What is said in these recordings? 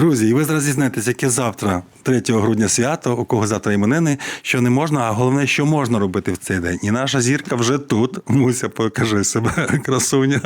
Друзі, і ви зараз дізнаєтесь, яке завтра, 3 грудня свято, у кого завтра іменини, що не можна, а головне, що можна робити в цей день. І наша зірка вже тут. Муся, покажи себе, красуня.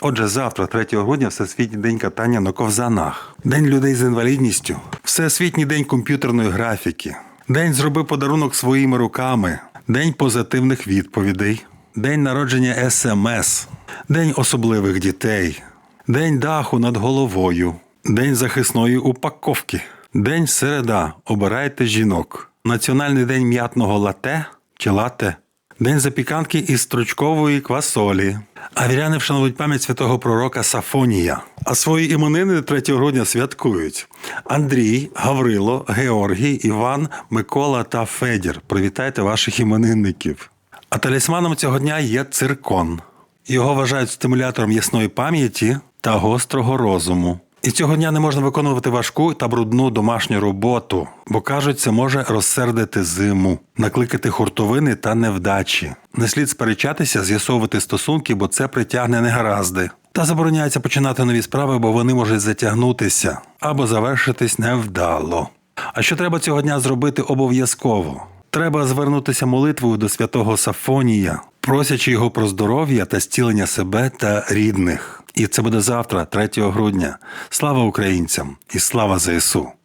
Отже, завтра, 3 грудня, Всесвітній день катання на ковзанах, День людей з інвалідністю, Всесвітній день комп'ютерної графіки, День зроби подарунок своїми руками, День позитивних відповідей, День народження СМС, День особливих дітей, День даху над головою, День захисної упаковки, День середа. Обирайте жінок, Національний день м'ятного лате чи лате. День запіканки із стручкової квасолі. А віряни вшанують пам'ять святого пророка Сафонія. А свої іменини 3 грудня святкують Андрій, Гаврило, Георгій, Іван, Микола та Федір. Привітайте ваших іменинників. А талісманом цього дня є циркон. Його вважають стимулятором ясної пам'яті та гострого розуму. І цього дня не можна виконувати важку та брудну домашню роботу, бо кажуть, це може розсердити зиму, накликати хуртовини та невдачі. Не слід сперечатися, з'ясовувати стосунки, бо це притягне негаразди. Та забороняється починати нові справи, бо вони можуть затягнутися або завершитись невдало. А що треба цього дня зробити обов'язково? Треба звернутися молитвою до святого Сафонія, просячи його про здоров'я та зцілення себе та рідних. І це буде завтра, 3 грудня. Слава українцям і слава ЗСУ!